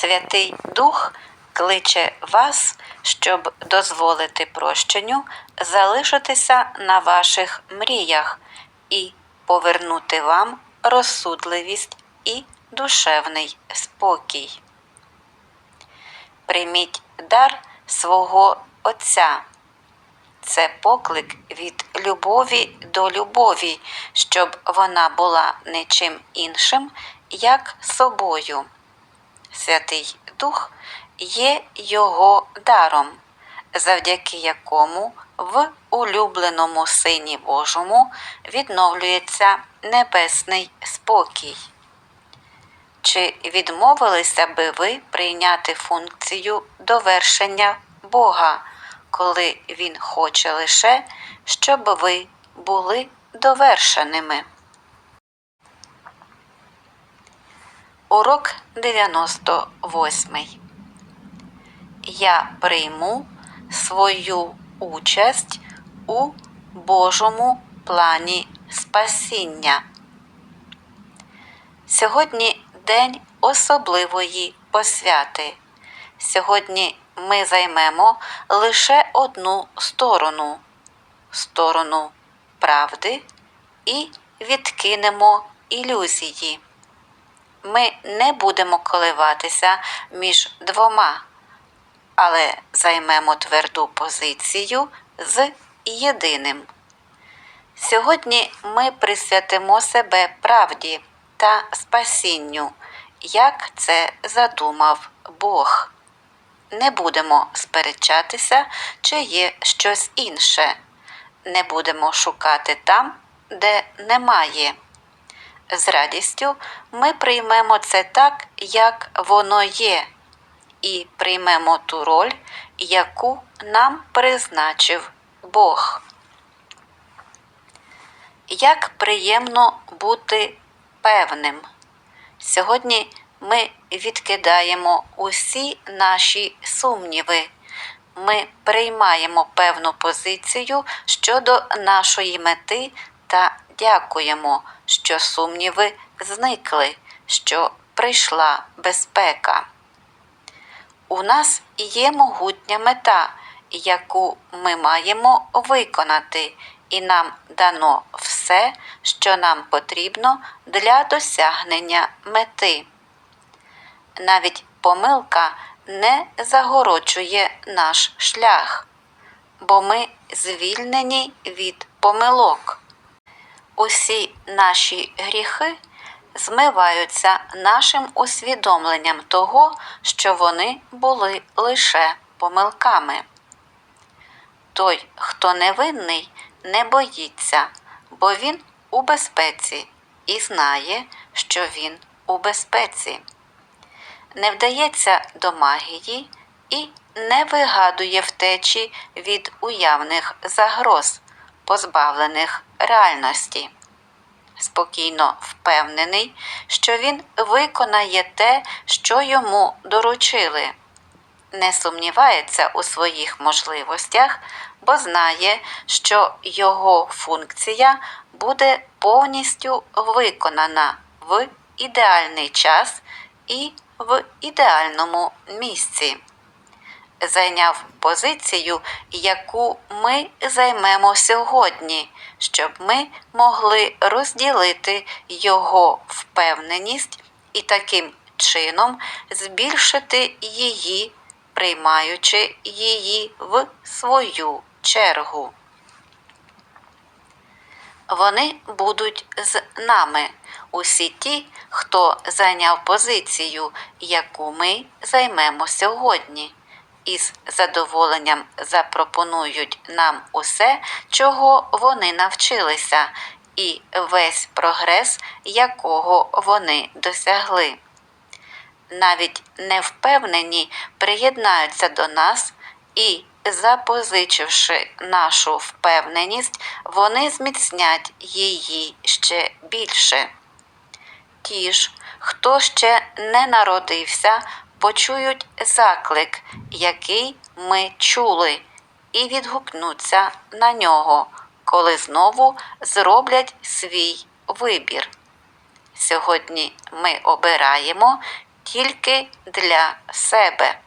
Святий Дух кличе вас, щоб дозволити прощенню залишитися на ваших мріях і повернути вам розсудливість і душевний спокій. Прийміть дар свого Отця. Це поклик від любові до любові, щоб вона була не чим іншим, як собою. Святий Дух є його даром, завдяки якому в улюбленому Сині Божому відновлюється небесний спокій. Чи відмовилися би ви прийняти функцію довершення Бога, коли Він хоче лише, щоб ви були довершеними? Урок 98. Я прийму свою участь у Божому плані спасіння. Сьогодні день особливої посвяти. Сьогодні ми займемо лише одну сторону сторону правди і відкинемо ілюзії. Ми не будемо коливатися між двома, але займемо тверду позицію з єдиним. Сьогодні ми присвятимо себе правді та спасінню, як це задумав Бог. Не будемо сперечатися, чи є щось інше. Не будемо шукати там, де немає. З радістю ми приймемо це так, як воно є, і приймемо ту роль, яку нам призначив Бог. Як приємно бути певним. Сьогодні ми відкидаємо усі наші сумніви. Ми приймаємо певну позицію щодо нашої мети та дякуємо, що сумніви зникли, що прийшла безпека. У нас є могутня мета, яку ми маємо виконати, і нам дано все, що нам потрібно для досягнення мети. Навіть помилка не загороджує наш шлях, бо ми звільнені від помилок. Усі наші гріхи змиваються нашим усвідомленням того, що вони були лише помилками. Той, хто невинний, не боїться, бо він у безпеці і знає, що він у безпеці. Не вдається до магії і не вигадує втечі від уявних загроз, позбавлених реальності. Спокійно впевнений, що він виконає те, що йому доручили не сумнівається у своїх можливостях, бо знає, що його функція буде повністю виконана в ідеальний час і в ідеальному місці. Зайняв позицію, яку ми займемо сьогодні, щоб ми могли розділити його впевненість і таким чином збільшити її приймаючи її в свою чергу. Вони будуть з нами, усі ті, хто зайняв позицію, яку ми займемо сьогодні, і з задоволенням запропонують нам усе, чого вони навчилися, і весь прогрес, якого вони досягли навіть невпевнені, приєднаються до нас і, запозичивши нашу впевненість, вони зміцнять її ще більше. Ті ж, хто ще не народився, почують заклик, який ми чули, і відгукнуться на нього, коли знову зроблять свій вибір. Сьогодні ми обираємо тільки для себе.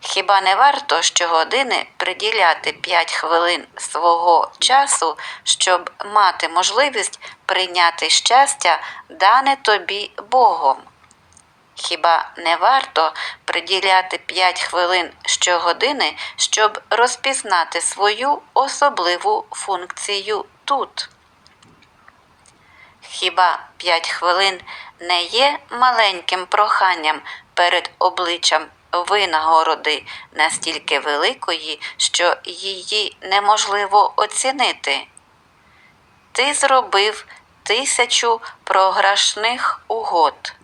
Хіба не варто щогодини приділяти 5 хвилин свого часу, щоб мати можливість прийняти щастя, дане тобі Богом? Хіба не варто приділяти 5 хвилин щогодини, щоб розпізнати свою особливу функцію тут? Хіба 5 хвилин не є маленьким проханням перед обличчям винагороди настільки великої, що її неможливо оцінити? Ти зробив тисячу програшних угод.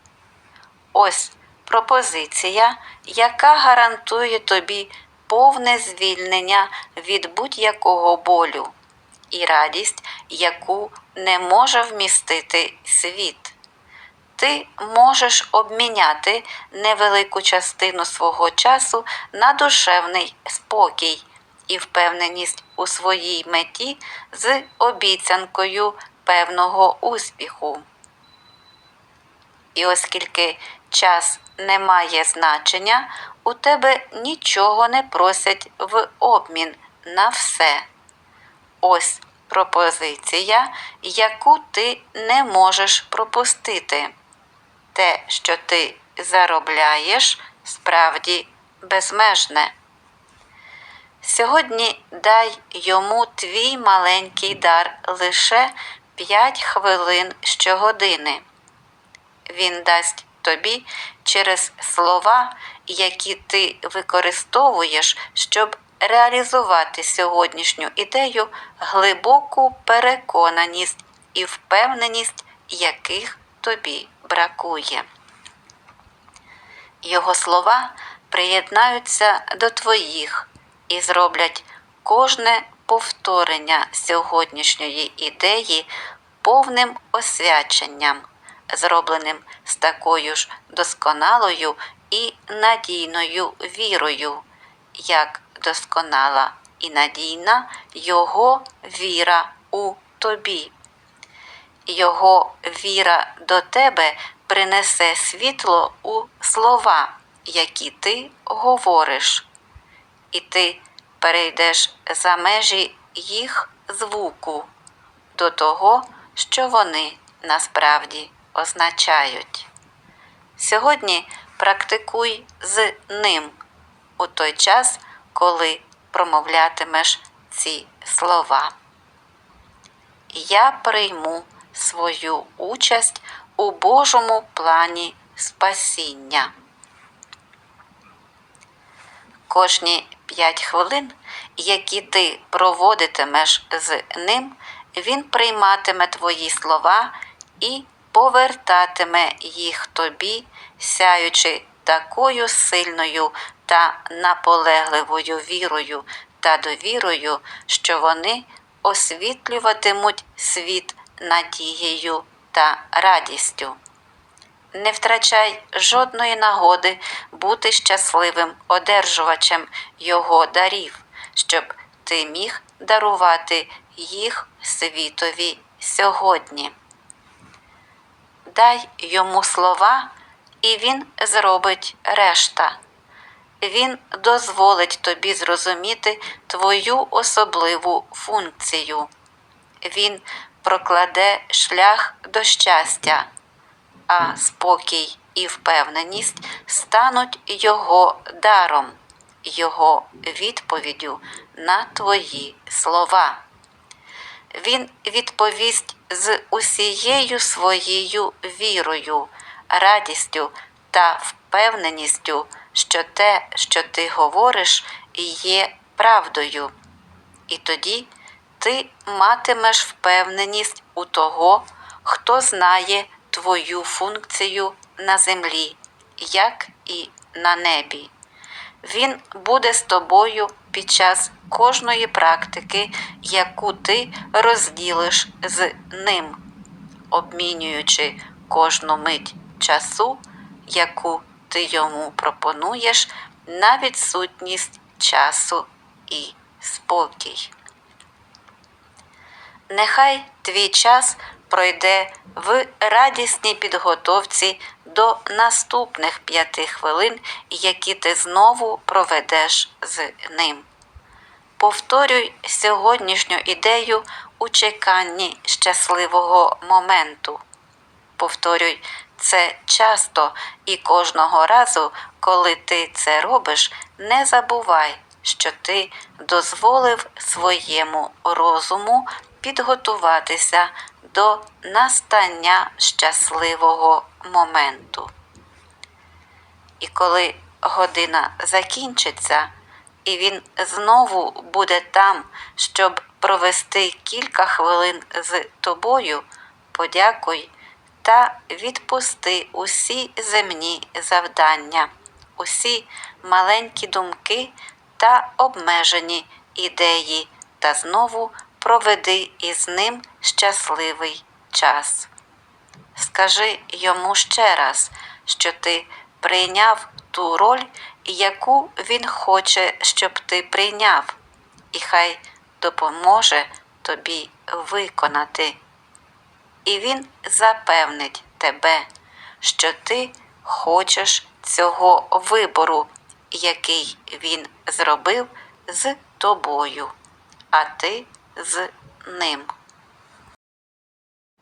Ось пропозиція, яка гарантує тобі повне звільнення від будь-якого болю і радість, яку не може вмістити світ. Ти можеш обміняти невелику частину свого часу на душевний спокій і впевненість у своїй меті з обіцянкою певного успіху. І оскільки час не має значення, у тебе нічого не просять в обмін на все. Ось пропозиція, яку ти не можеш пропустити. Те, що ти заробляєш, справді безмежне. Сьогодні дай йому твій маленький дар лише 5 хвилин щогодини. Він дасть тобі через слова, які ти використовуєш, щоб реалізувати сьогоднішню ідею, глибоку переконаність і впевненість, яких тобі бракує. Його слова приєднаються до твоїх і зроблять кожне повторення сьогоднішньої ідеї повним освяченням, зробленим з такою ж досконалою і надійною вірою, як досконала і надійна Його віра у тобі. Його віра до тебе принесе світло у слова, які ти говориш, і ти перейдеш за межі їх звуку до того, що вони насправді означають. Сьогодні практикуй з ним у той час, коли промовлятимеш ці слова. Я прийму свою участь у Божому плані спасіння. Кожні п'ять хвилин, які ти проводитимеш з ним, він прийматиме твої слова і повертатиме їх тобі, сяючи такою сильною та наполегливою вірою та довірою, що вони освітлюватимуть світ надією та радістю. Не втрачай жодної нагоди бути щасливим одержувачем його дарів, щоб ти міг дарувати їх світові сьогодні. Дай йому слова, і він зробить решта. Він дозволить тобі зрозуміти твою особливу функцію. Він прокладе шлях до щастя, а спокій і впевненість стануть його даром, його відповіддю на твої слова. Він відповість з усією своєю вірою, радістю та впевненістю, що те, що ти говориш, є правдою. І тоді ти матимеш впевненість у того, хто знає твою функцію на землі, як і на небі. Він буде з тобою під час кожної практики, яку ти розділиш з ним, обмінюючи кожну мить часу, яку ти йому пропонуєш, на відсутність часу і спокій. Нехай твій час пройде в радісній підготовці до наступних п'яти хвилин, які ти знову проведеш з ним. Повторюй сьогоднішню ідею у чеканні щасливого моменту. Повторюй це часто і кожного разу, коли ти це робиш, не забувай, що ти дозволив своєму розуму підготуватися до настання щасливого моменту. І коли година закінчиться, і він знову буде там, щоб провести кілька хвилин з тобою, подякуй та відпусти усі земні завдання, усі маленькі думки та обмежені ідеї, та знову проведи із ним щасливий час. Скажи йому ще раз, що ти прийняв ту роль, яку він хоче, щоб ти прийняв, і хай допоможе тобі виконати. І він запевнить тебе, що ти хочеш цього вибору, який він зробив з тобою, а ти з ним.